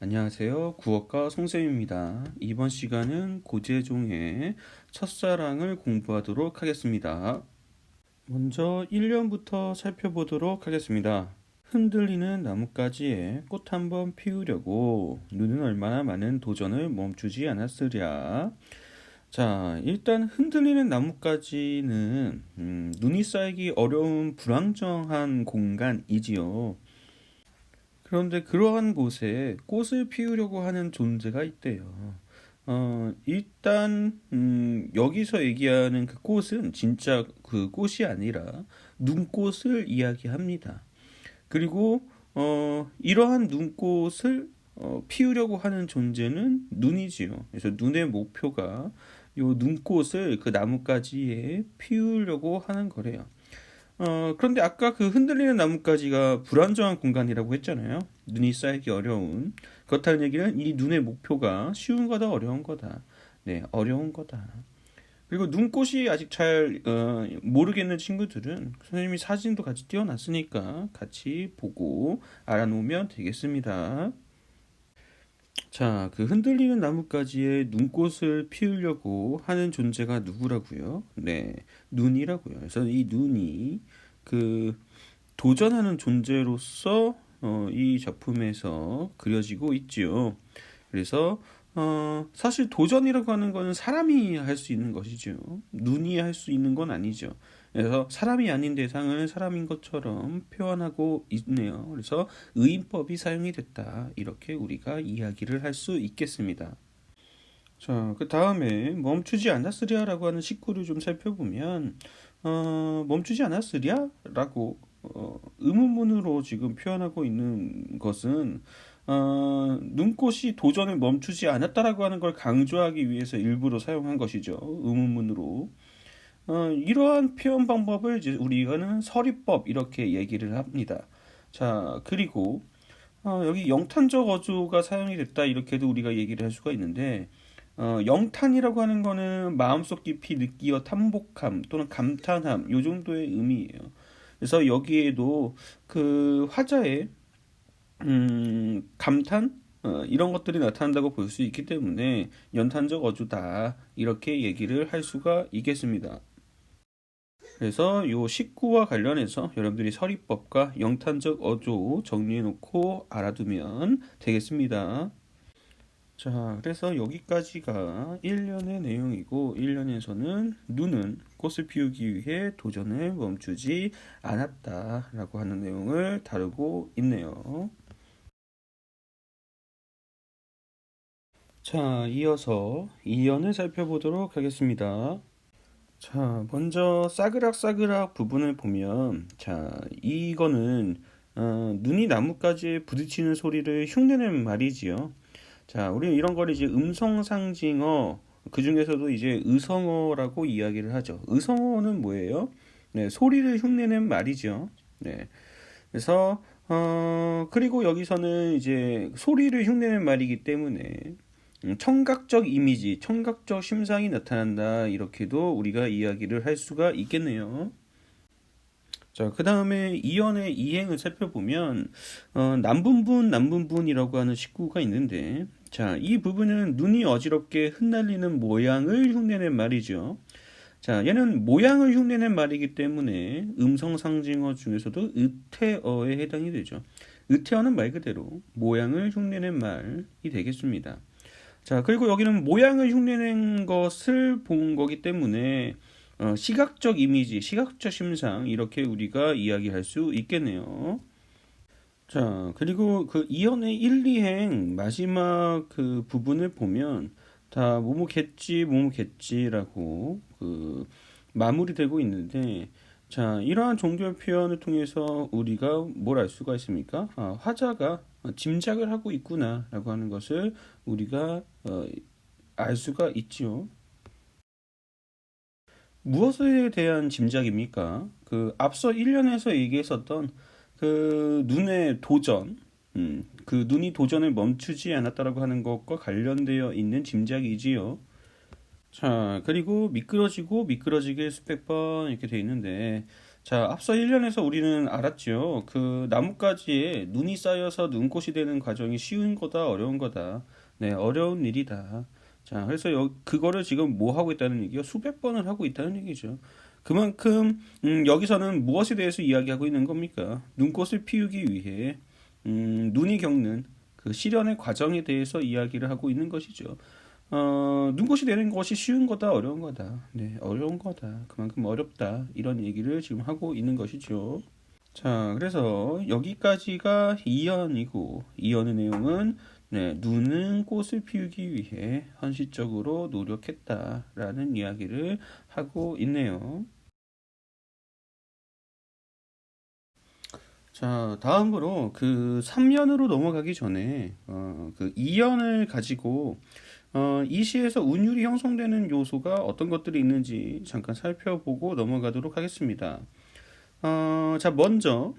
안녕하세요. 구어과 송쌤입니다. 이번 시간은 고재종의 첫사랑을 공부하도록 하겠습니다. 먼저 1년부터 살펴보도록 하겠습니다. 흔들리는 나뭇가지에 꽃 한 번 피우려고 눈은 얼마나 많은 도전을 멈추지 않았으랴. 자, 일단 흔들리는 나뭇가지는 음, 눈이 쌓이기 어려운 불안정한 공간이지요. 그런데 그러한 곳에 꽃을 피우려고 하는 존재가 있대요. 어, 일단, 음, 여기서 얘기하는 그 꽃은 진짜 그 꽃이 아니라 눈꽃을 이야기합니다. 그리고, 어, 이러한 눈꽃을 어, 피우려고 하는 존재는 눈이지요. 그래서 눈의 목표가 요 눈꽃을 그 나뭇가지에 피우려고 하는 거래요. 어, 그런데 아까 그 흔들리는 나뭇가지가 불안정한 공간이라고 했잖아요. 눈이 쌓이기 어려운. 그렇다는 얘기는 이 눈의 목표가 쉬운 거다, 어려운 거다. 네, 어려운 거다. 그리고 눈꽃이 아직 잘 어, 모르겠는 친구들은 선생님이 사진도 같이 띄워놨으니까 같이 보고 알아놓으면 되겠습니다. 자, 그 흔들리는 나뭇가지에 눈꽃을 피우려고 하는 존재가 누구라고요? 네, 눈이라고요. 그래서 이 눈이 그 도전하는 존재로서 어, 이 작품에서 그려지고 있지요. 그래서 어, 사실 도전이라고 하는 거는 사람이 할 수 있는 것이죠. 눈이 할 수 있는 건 아니죠. 그래서 사람이 아닌 대상을 사람인 것처럼 표현하고 있네요. 그래서 의인법이 사용이 됐다. 이렇게 우리가 이야기를 할 수 있겠습니다. 자, 그 다음에 멈추지 않았으랴라고 하는 식구를 좀 살펴보면 어, 멈추지 않았으랴라고 어, 의문문으로 지금 표현하고 있는 것은 어, 눈꽃이 도전을 멈추지 않았다라고 하는 걸 강조하기 위해서 일부러 사용한 것이죠. 의문문으로. 어, 이러한 표현 방법을 이제 우리가는 서리법 이렇게 얘기를 합니다. 자, 그리고 어, 여기 영탄적 어조가 사용이 됐다 이렇게도 우리가 얘기를 할 수가 있는데 어, 영탄이라고 하는 거는 마음속 깊이 느끼어 탐복함 또는 감탄함 요 정도의 의미예요. 그래서 여기에도 그 화자의 음, 감탄 어, 이런 것들이 나타난다고 볼 수 있기 때문에 연탄적 어조다 이렇게 얘기를 할 수가 있겠습니다. 그래서 요 식구와 관련해서 여러분들이 서리법과 영탄적 어조 정리해 놓고 알아두면 되겠습니다. 자, 그래서 여기까지가 1년의 내용이고 1년에서는 눈은 꽃을 피우기 위해 도전을 멈추지 않았다라고 하는 내용을 다루고 있네요. 자, 이어서 2연을 살펴보도록 하겠습니다. 자, 먼저 싸그락싸그락 부분을 보면 자, 이거는 어, 눈이 나뭇가지에 부딪히는 소리를 흉내낸 말이지요. 자, 우리는 이런 걸 이제 음성 상징어 그 중에서도 이제 의성어라고 이야기를 하죠. 의성어는 뭐예요? 네, 소리를 흉내낸 말이죠. 네. 그래서 어 그리고 여기서는 이제 소리를 흉내낸 말이기 때문에 음, 청각적 이미지, 청각적 심상이 나타난다 이렇게도 우리가 이야기를 할 수가 있겠네요. 자, 그 다음에 이연의 이행을 살펴보면, 어, 남분분, 남분분이라고 하는 식구가 있는데, 자, 이 부분은 눈이 어지럽게 흩날리는 모양을 흉내낸 말이죠. 자, 얘는 모양을 흉내낸 말이기 때문에 음성 상징어 중에서도 의태어에 해당이 되죠. 의태어는 말 그대로 모양을 흉내낸 말이 되겠습니다. 자, 그리고 여기는 모양을 흉내낸 것을 본 거기 때문에 어, 시각적 이미지, 시각적 심상 이렇게 우리가 이야기할 수 있겠네요. 자, 그리고 그 이연의 1, 2행 마지막 그 부분을 보면 다 뭐뭐겠지, 뭐뭐겠지라고 그 마무리되고 있는데 자, 이러한 종교 표현을 통해서 우리가 뭘 알 수가 있습니까? 아, 화자가 짐작을 하고 있구나라고 하는 것을 우리가 어, 알 수가 있지요. 무엇에 대한 짐작입니까? 그 앞서 1년에서 얘기했었던 그 눈의 도전, 음, 그 눈이 도전을 멈추지 않았다라고 하는 것과 관련되어 있는 짐작이지요. 자, 그리고 미끄러지고 미끄러지게 수백 번 이렇게 돼 있는데, 자, 앞서 1년에서 우리는 알았죠. 그 나뭇가지에 눈이 쌓여서 눈꽃이 되는 과정이 쉬운 거다, 어려운 거다. 네, 어려운 일이다. 자, 그래서 여, 그거를 지금 뭐 하고 있다는 얘기요? 수백 번을 하고 있다는 얘기죠. 그만큼 음, 여기서는 무엇에 대해서 이야기하고 있는 겁니까? 눈꽃을 피우기 위해 음, 눈이 겪는 그 시련의 과정에 대해서 이야기를 하고 있는 것이죠. 어, 눈꽃이 되는 것이 쉬운 거다, 어려운 거다. 네, 어려운 거다. 그만큼 어렵다. 이런 얘기를 지금 하고 있는 것이죠. 자, 그래서 여기까지가 2연이고, 2연의 내용은 네, 눈은 꽃을 피우기 위해 현실적으로 노력했다라는 이야기를 하고 있네요. 자, 다음으로 그 3년으로 넘어가기 전에 어, 그 2연을 가지고 어, 이 시에서 운율이 형성되는 요소가 어떤 것들이 있는지 잠깐 살펴보고 넘어가도록 하겠습니다. 어, 자, 먼저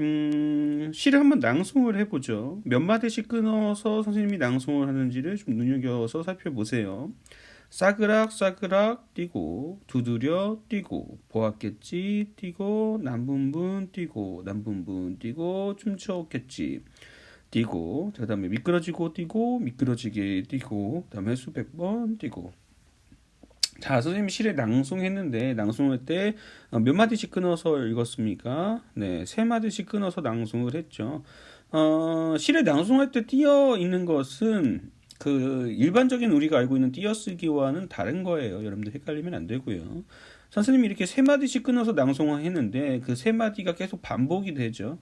음, 시를 한번 낭송을 해보죠. 몇 마디씩 끊어서 선생님이 낭송을 하는지를 좀 눈여겨서 살펴보세요. 싸그락 싸그락 뛰고 두드려 뛰고 보았겠지 뛰고 남분분 뛰고 남분분 뛰고 춤추었겠지 뛰고 그 다음에 미끄러지고 뛰고 미끄러지게 뛰고 그 다음에 수백 번 뛰고 자 선생님이 시를 낭송했는데 낭송할 때 몇 마디씩 끊어서 읽었습니까? 네, 세 마디씩 끊어서 낭송을 했죠. 어, 시를 낭송할 때 띄어 있는 것은 그 일반적인 우리가 알고 있는 띄어쓰기와는 다른 거예요. 여러분들 헷갈리면 안 되고요. 선생님이 이렇게 세 마디씩 끊어서 낭송을 했는데 그 세 마디가 계속 반복이 되죠.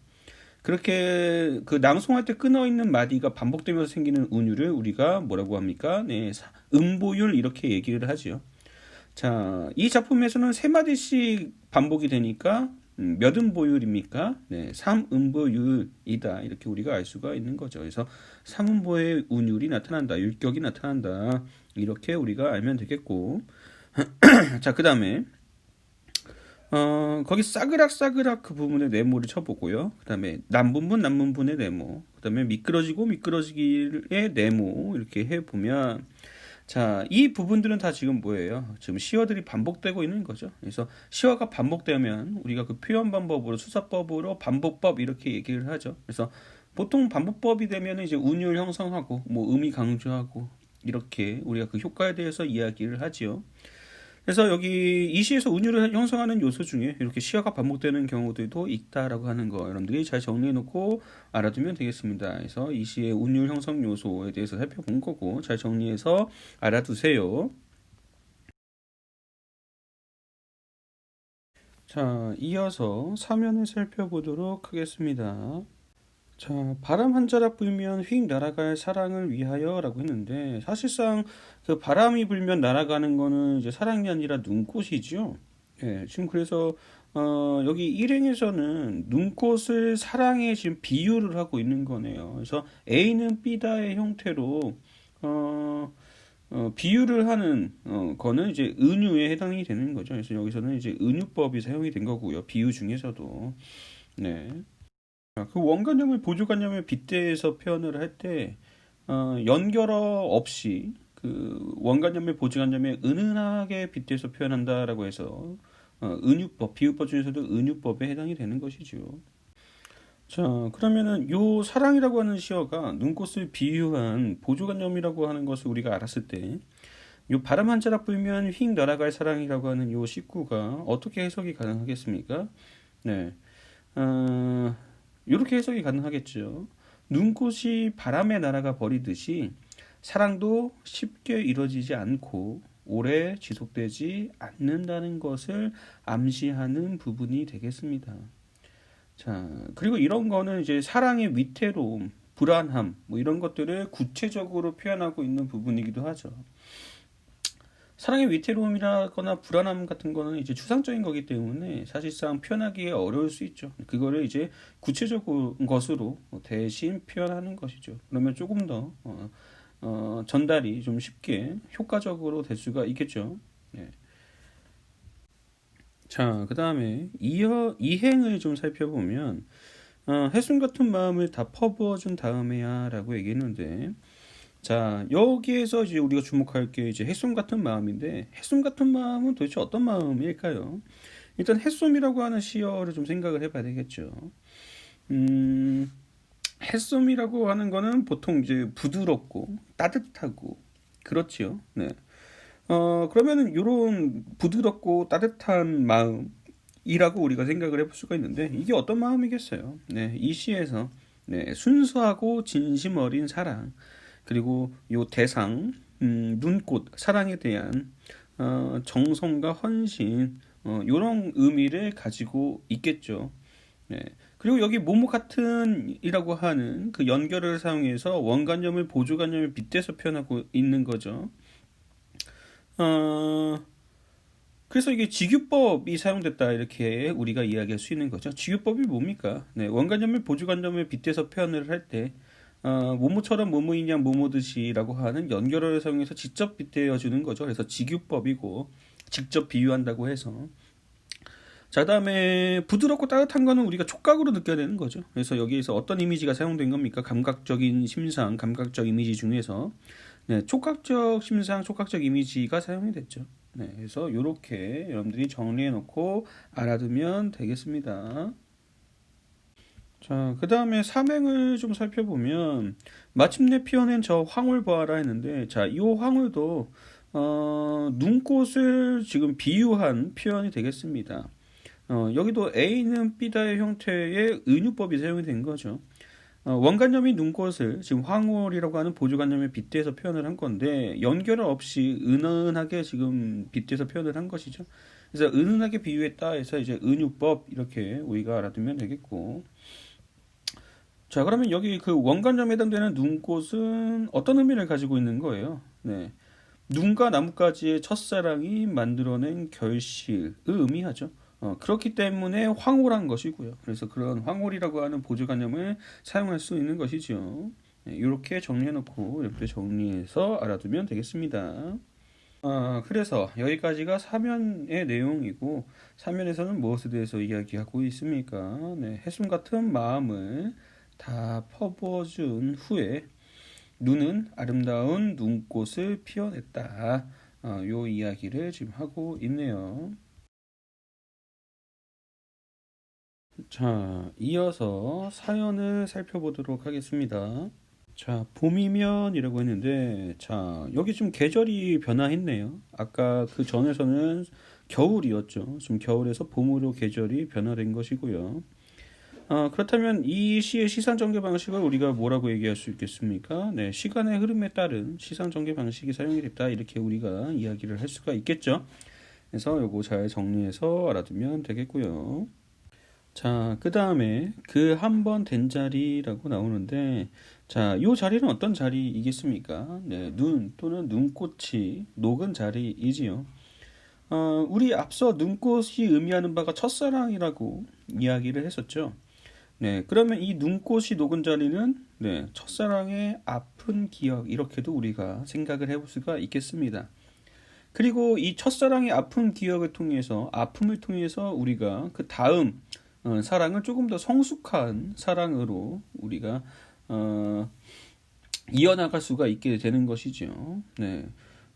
그렇게 그 낭송할 때 끊어 있는 마디가 반복되면서 생기는 운율을 우리가 뭐라고 합니까? 네, 음보율 이렇게 얘기를 하죠. 자, 이 작품에서는 세 마디씩 반복이 되니까 음, 몇 음보율입니까? 네, 3음보율이다. 이렇게 우리가 알 수가 있는 거죠. 그래서 3음보의 운율이 나타난다. 율격이 나타난다. 이렇게 우리가 알면 되겠고. 자, 그 다음에, 어, 거기 싸그락싸그락 그 부분에 네모를 쳐보고요. 그 다음에 남분분, 남분분의 네모. 그 다음에 미끄러지고 미끄러지기의 네모. 이렇게 해보면, 자, 이 부분들은 다 지금 뭐예요? 지금 시어들이 반복되고 있는 거죠. 그래서 시어가 반복되면 우리가 그 표현 방법으로 수사법으로 반복법 이렇게 얘기를 하죠. 그래서 보통 반복법이 되면 이제 운율 형성하고 뭐 의미 강조하고 이렇게 우리가 그 효과에 대해서 이야기를 하지요. 그래서 여기 이 시에서 운율을 형성하는 요소 중에 이렇게 시야가 반복되는 경우들도 있다라고 하는 거 여러분들이 잘 정리해 놓고 알아두면 되겠습니다. 그래서 이 시의 운율 형성 요소에 대해서 살펴본 거고 잘 정리해서 알아두세요. 자, 이어서 사면을 살펴보도록 하겠습니다. 자, 바람 한 자락 불면 휙 날아갈 사랑을 위하여라고 했는데 사실상 그 바람이 불면 날아가는 거는 이제 사랑이 아니라 눈꽃이죠. 예, 지금 그래서 어, 여기 일행에서는 눈꽃을 사랑에 지금 비유를 하고 있는 거네요. 그래서 A는 B다의 형태로 어, 어, 비유를 하는 어, 거는 이제 은유에 해당이 되는 거죠. 그래서 여기서는 이제 은유법이 사용이 된 거고요. 비유 중에서도 네. 그 원관념을 보조관념에 빗대서 표현을 할 때 어, 연결어 없이 그 원관념의 보조관념에 은은하게 빗대서 표현한다라고 해서 어, 은유법 비유법 중에서도 은유법에 해당이 되는 것이죠. 자 그러면은 요 사랑이라고 하는 시어가 눈꽃을 비유한 보조관념이라고 하는 것을 우리가 알았을 때 요 바람 한 자락 불면 휙 날아갈 사랑이라고 하는 요 식구가 어떻게 해석이 가능하겠습니까? 네. 어, 이렇게 해석이 가능하겠죠. 눈꽃이 바람에 날아가 버리듯이 사랑도 쉽게 이루어지지 않고 오래 지속되지 않는다는 것을 암시하는 부분이 되겠습니다. 자, 그리고 이런 거는 이제 사랑의 위태로움, 불안함, 뭐 이런 것들을 구체적으로 표현하고 있는 부분이기도 하죠. 사랑의 위태로움이라거나 불안함 같은 거는 이제 추상적인 거기 때문에 사실상 표현하기 어려울 수 있죠. 그거를 이제 구체적인 것으로 대신 표현하는 것이죠. 그러면 조금 더 어, 어, 전달이 좀 쉽게 효과적으로 될 수가 있겠죠. 네. 자, 그 다음에 이행을 좀 살펴보면 어, 해순 같은 마음을 다 퍼부어준 다음에야 라고 얘기했는데 자, 여기에서 이제 우리가 주목할 게 이제 해송 같은 마음인데, 해송 같은 마음은 도대체 어떤 마음일까요? 일단 햇솜이라고 하는 시어를 좀 생각을 해봐야 되겠죠. 음, 햇솜이라고 하는 거는 보통 이제 부드럽고 따뜻하고 그렇지요. 네. 어, 그러면은 요런 부드럽고 따뜻한 마음이라고 우리가 생각을 해볼 수가 있는데 이게 어떤 마음이겠어요? 네, 이 시에서 네, 순수하고 진심 어린 사랑 그리고 요 대상 음, 눈꽃 사랑에 대한 어, 정성과 헌신 어, 이런 의미를 가지고 있겠죠. 네. 그리고 여기 모모 같은이라고 하는 그 연결을 사용해서 원관념을 보조관념을 빗대서 표현하고 있는 거죠. 어, 그래서 이게 직유법이 사용됐다 이렇게 우리가 이야기할 수 있는 거죠. 직유법이 뭡니까? 네, 원관념을 보조관념을 빗대서 표현을 할 때 어, 모모처럼 모모이냐 모모듯이라고 하는 연결어를 사용해서 직접 빗대어 주는 거죠. 그래서 직유법이고 직접 비유한다고 해서 자 다음에 부드럽고 따뜻한 거는 우리가 촉각으로 느껴야 되는 거죠. 그래서 여기에서 어떤 이미지가 사용된 겁니까? 감각적인 심상, 감각적 이미지 중에서 네, 촉각적 심상, 촉각적 이미지가 사용이 됐죠. 네, 그래서 이렇게 여러분들이 정리해 놓고 알아두면 되겠습니다. 자, 그 다음에 삼행을 좀 살펴보면 마침내 피어낸 저 황홀 보아라 했는데 자, 이 황홀도 어, 눈꽃을 지금 비유한 표현이 되겠습니다. 어, 여기도 A는 B다의 형태의 은유법이 사용이 된 거죠. 어, 원관념이 눈꽃을 지금 황홀이라고 하는 보조관념에 빗대서 표현을 한 건데 연결 없이 은은하게 지금 빗대서 표현을 한 것이죠. 그래서 은은하게 비유했다 해서 이제 은유법 이렇게 우리가 알아두면 되겠고 자, 그러면 여기 그 원관점에 해당되는 눈꽃은 어떤 의미를 가지고 있는 거예요? 네. 눈과 나뭇가지의 첫사랑이 만들어낸 결실을 의미하죠. 어, 그렇기 때문에 황홀한 것이고요. 그래서 그런 황홀이라고 하는 보조관념을 사용할 수 있는 것이죠. 네, 이렇게 정리해놓고 이렇게 정리해서 알아두면 되겠습니다. 아, 그래서 여기까지가 사면의 내용이고 사면에서는 무엇에 대해서 이야기하고 있습니까? 네, 해숨 같은 마음을 다 퍼부어준 후에 눈은 아름다운 눈꽃을 피워냈다. 어, 요 이야기를 지금 하고 있네요. 자, 이어서 사연을 살펴보도록 하겠습니다. 자, 봄이면이라고 했는데, 자, 여기 좀 계절이 변화했네요. 아까 그 전에서는 겨울이었죠. 지금 겨울에서 봄으로 계절이 변화된 것이고요. 어, 그렇다면 이 시의 시상 전개 방식을 우리가 뭐라고 얘기할 수 있겠습니까? 네, 시간의 흐름에 따른 시상 전개 방식이 사용이 됐다 이렇게 우리가 이야기를 할 수가 있겠죠. 그래서 요거 잘 정리해서 알아두면 되겠고요. 자, 그 다음에 그 한 번 된 자리라고 나오는데, 자, 요 자리는 어떤 자리이겠습니까? 네, 눈 또는 눈꽃이 녹은 자리이지요. 어, 우리 앞서 눈꽃이 의미하는 바가 첫사랑이라고 이야기를 했었죠. 네, 그러면 이 눈꽃이 녹은 자리는 네, 첫사랑의 아픈 기억 이렇게도 우리가 생각을 해볼 수가 있겠습니다. 그리고 이 첫사랑의 아픈 기억을 통해서 아픔을 통해서 우리가 그 다음 어, 사랑을 조금 더 성숙한 사랑으로 우리가 어, 이어나갈 수가 있게 되는 것이죠. 네.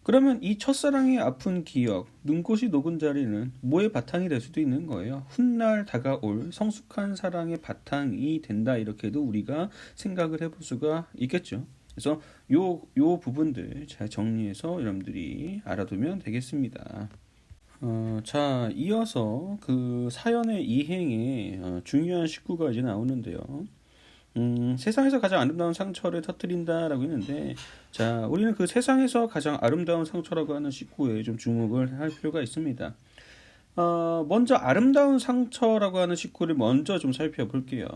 그러면 이 첫사랑의 아픈 기억, 눈꽃이 녹은 자리는 뭐의 바탕이 될 수도 있는 거예요. 훗날 다가올 성숙한 사랑의 바탕이 된다 이렇게도 우리가 생각을 해볼 수가 있겠죠. 그래서 요, 요 부분들 잘 정리해서 여러분들이 알아두면 되겠습니다. 어, 자, 이어서 그 사연의 이행에 어, 중요한 식구가 이제 나오는데요. 음, 세상에서 가장 아름다운 상처를 터뜨린다라고 했는데, 자, 우리는 그 세상에서 가장 아름다운 상처라고 하는 식구에 좀 주목을 할 필요가 있습니다. 어, 먼저 아름다운 상처라고 하는 식구를 먼저 좀 살펴볼게요.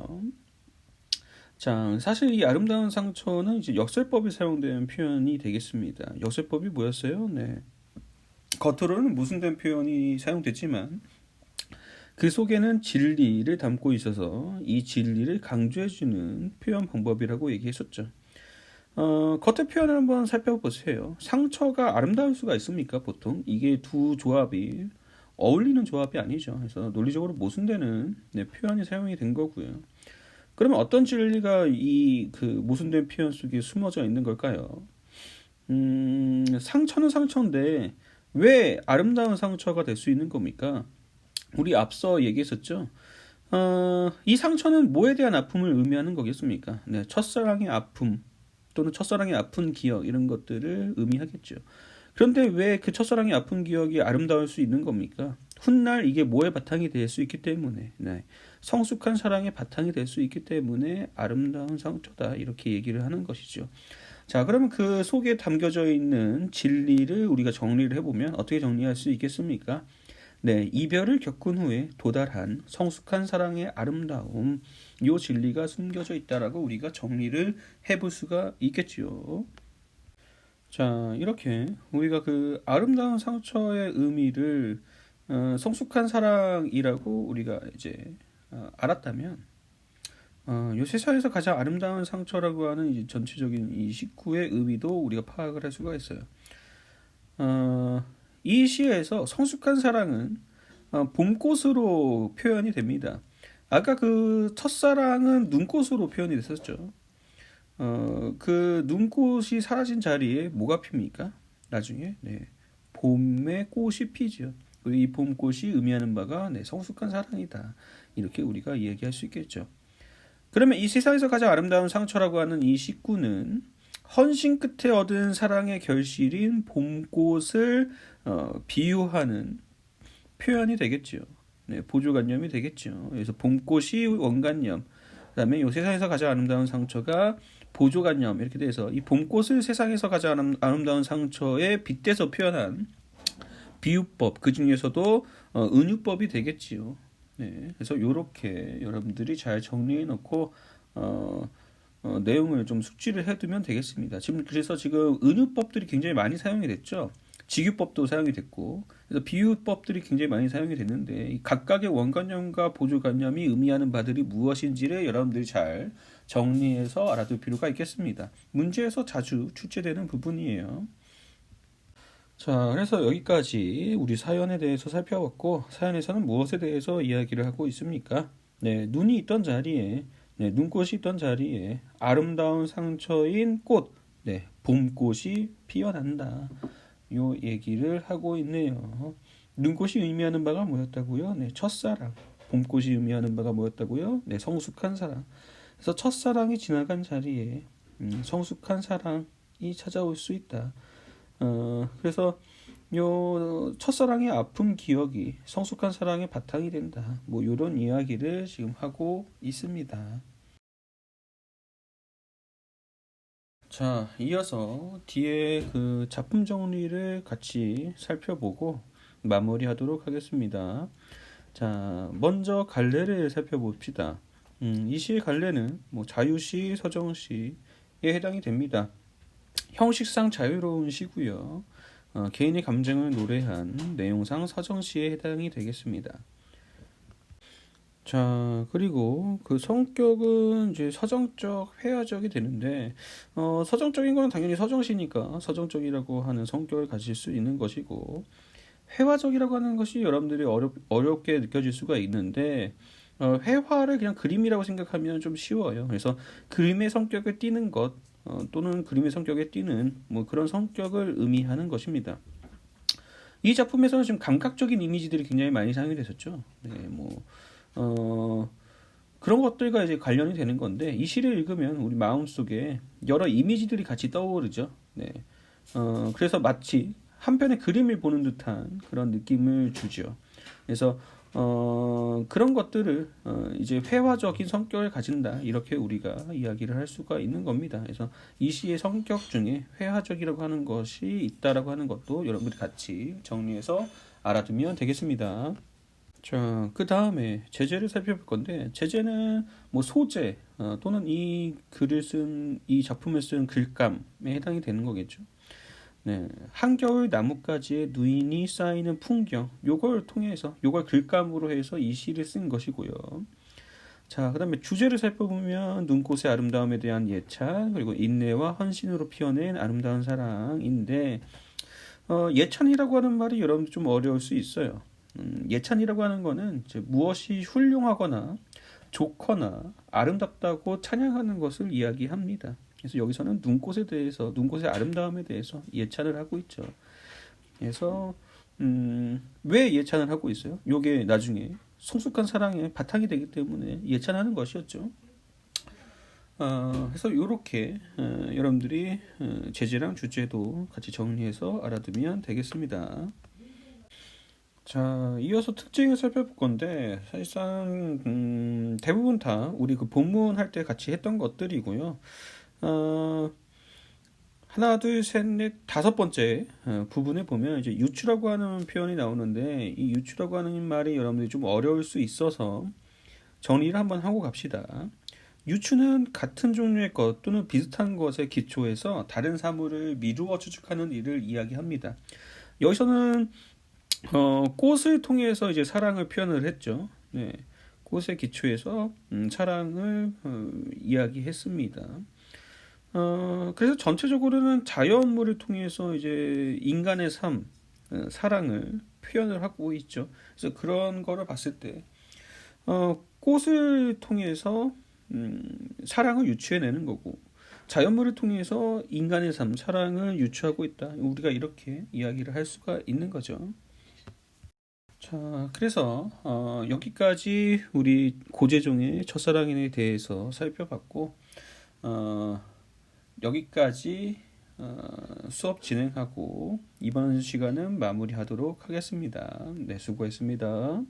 자, 사실 이 아름다운 상처는 이제 역설법이 사용된 표현이 되겠습니다. 역설법이 뭐였어요? 네. 겉으로는 모순된 표현이 사용됐지만, 그 속에는 진리를 담고 있어서 이 진리를 강조해주는 표현 방법이라고 얘기했었죠. 어, 겉의 표현을 한번 살펴보세요. 상처가 아름다울 수가 있습니까? 보통 이게 두 조합이 어울리는 조합이 아니죠. 그래서 논리적으로 모순되는 네, 표현이 사용이 된 거고요. 그러면 어떤 진리가 이 그 모순된 표현 속에 숨어져 있는 걸까요? 음, 상처는 상처인데 왜 아름다운 상처가 될 수 있는 겁니까? 우리 앞서 얘기했었죠. 어, 이 상처는 뭐에 대한 아픔을 의미하는 거겠습니까? 네, 첫사랑의 아픔 또는 첫사랑의 아픈 기억 이런 것들을 의미하겠죠. 그런데 왜 그 첫사랑의 아픈 기억이 아름다울 수 있는 겁니까? 훗날 이게 뭐의 바탕이 될 수 있기 때문에 네. 성숙한 사랑의 바탕이 될 수 있기 때문에 아름다운 상처다 이렇게 얘기를 하는 것이죠. 자, 그러면 그 속에 담겨져 있는 진리를 우리가 정리를 해보면 어떻게 정리할 수 있겠습니까? 네, 이별을 겪은 후에 도달한 성숙한 사랑의 아름다움, 요 진리가 숨겨져 있다라고 우리가 정리를 해볼 수가 있겠지요. 자, 이렇게 우리가 그 아름다운 상처의 의미를 어, 성숙한 사랑이라고 우리가 이제 어, 알았다면 어, 이 세상에서 가장 아름다운 상처라고 하는 이제 전체적인 이 식구의 의미도 우리가 파악을 할 수가 있어요. 어, 이 시에서 성숙한 사랑은 어, 봄꽃으로 표현이 됩니다. 아까 그 첫사랑은 눈꽃으로 표현이 됐었죠. 어, 그 눈꽃이 사라진 자리에 뭐가 핍니까? 나중에 네, 봄의 꽃이 피죠. 이 봄꽃이 의미하는 바가 네, 성숙한 사랑이다. 이렇게 우리가 이야기할 수 있겠죠. 그러면 이 세상에서 가장 아름다운 상처라고 하는 이 식구는 헌신 끝에 얻은 사랑의 결실인 봄꽃을 어, 비유하는 표현이 되겠죠. 네, 보조관념이 되겠죠. 그래서 봄꽃이 원관념, 그다음에 이 세상에서 가장 아름다운 상처가 보조관념 이렇게 돼서 이 봄꽃을 세상에서 가장 아름다운 상처에 빗대서 표현한 비유법 그 중에서도 어, 은유법이 되겠지요. 네, 그래서 이렇게 여러분들이 잘 정리해 놓고 어, 어, 내용을 좀 숙지를 해두면 되겠습니다. 지금 그래서 지금 은유법들이 굉장히 많이 사용이 됐죠. 직유법도 사용이 됐고 그래서 비유법들이 굉장히 많이 사용이 됐는데 각각의 원관념과 보조관념이 의미하는 바들이 무엇인지를 여러분들이 잘 정리해서 알아둘 필요가 있겠습니다. 문제에서 자주 출제되는 부분이에요. 자, 그래서 여기까지 우리 사연에 대해서 살펴봤고, 사연에서는 무엇에 대해서 이야기를 하고 있습니까? 네, 눈이 있던 자리에, 네, 눈꽃이 있던 자리에 아름다운 상처인 꽃, 네, 봄꽃이 피어난다. 요 얘기를 하고 있네요. 눈꽃이 의미하는 바가 뭐였다고요? 네, 첫사랑. 봄꽃이 의미하는 바가 뭐였다고요? 네, 성숙한 사랑. 그래서 첫사랑이 지나간 자리에 음, 성숙한 사랑이 찾아올 수 있다. 어, 그래서 요 첫사랑의 아픔 기억이 성숙한 사랑의 바탕이 된다. 뭐 이런 이야기를 지금 하고 있습니다. 자, 이어서 뒤에 그 작품 정리를 같이 살펴보고 마무리하도록 하겠습니다. 자, 먼저 갈래를 살펴봅시다. 음, 이 시의 갈래는 뭐 자유시, 서정시에 해당이 됩니다. 형식상 자유로운 시고요. 어, 개인의 감정을 노래한 내용상 서정시에 해당이 되겠습니다. 자, 그리고 그 성격은 이제 서정적, 회화적이 되는데, 어, 서정적인 건 당연히 서정시니까 서정적이라고 하는 성격을 가질 수 있는 것이고, 회화적이라고 하는 것이 여러분들이 어렵, 어렵게 느껴질 수가 있는데, 어, 회화를 그냥 그림이라고 생각하면 좀 쉬워요. 그래서 그림의 성격을 띠는 것, 어, 또는 그림의 성격에 띄는 뭐 그런 성격을 의미하는 것입니다. 이 작품에서는 지금 감각적인 이미지들이 굉장히 많이 사용이 됐었죠. 네, 뭐 어, 그런 것들과 이제 관련이 되는 건데 이 시를 읽으면 우리 마음 속에 여러 이미지들이 같이 떠오르죠. 네, 어, 그래서 마치 한 편의 그림을 보는 듯한 그런 느낌을 주죠. 그래서 어, 그런 것들을 어, 이제 회화적인 성격을 가진다 이렇게 우리가 이야기를 할 수가 있는 겁니다. 그래서 이 시의 성격 중에 회화적이라고 하는 것이 있다라고 하는 것도 여러분들이 같이 정리해서 알아두면 되겠습니다. 자, 그 다음에 제재를 살펴볼 건데 제재는 뭐 소재 어, 또는 이 글을 쓴 이 작품을 쓴 글감에 해당이 되는 거겠죠. 네, 한겨울 나뭇가지에 누인이 쌓이는 풍경 요걸 통해서 요걸 글감으로 해서 이 시를 쓴 것이고요. 자, 그 다음에 주제를 살펴보면 눈꽃의 아름다움에 대한 예찬 그리고 인내와 헌신으로 피어낸 아름다운 사랑인데 어, 예찬이라고 하는 말이 여러분들 좀 어려울 수 있어요. 음, 예찬이라고 하는 거는 무엇이 훌륭하거나 좋거나 아름답다고 찬양하는 것을 이야기합니다. 그래서 여기서는 눈꽃에 대해서 눈꽃의 아름다움에 대해서 예찬을 하고 있죠. 그래서 음, 왜 예찬을 하고 있어요? 요게 나중에 성숙한 사랑의 바탕이 되기 때문에 예찬하는 것이었죠. 어, 그래서 요렇게 어, 여러분들이 어, 제재랑 주제도 같이 정리해서 알아두면 되겠습니다. 자, 이어서 특징을 살펴볼 건데 사실상 음, 대부분 다 우리 그 본문 할 때 같이 했던 것들이고요. 어, 하나, 둘, 셋, 넷, 다섯 번째 어, 부분에 보면 이제 유추라고 하는 표현이 나오는데 이 유추라고 하는 말이 여러분들이 좀 어려울 수 있어서 정리를 한번 하고 갑시다. 유추는 같은 종류의 것 또는 비슷한 것에 기초해서 다른 사물을 미루어 추측하는 일을 이야기합니다. 여기서는 어, 꽃을 통해서 이제 사랑을 표현을 했죠. 네, 꽃에 기초해서 음, 사랑을 어, 이야기했습니다. 어, 그래서 전체적으로는 자연물을 통해서 이제 인간의 삶, 어, 사랑을 표현을 하고 있죠. 그래서 그런 거를 봤을 때, 어, 꽃을 통해서 음, 사랑을 유추해내는 거고, 자연물을 통해서 인간의 삶, 사랑을 유추하고 있다. 우리가 이렇게 이야기를 할 수가 있는 거죠. 자, 그래서 어, 여기까지 우리 고재종의 첫사랑에 대해서 살펴봤고, 어, 여기까지 어, 수업 진행하고 이번 시간은 마무리하도록 하겠습니다. 네, 수고했습니다.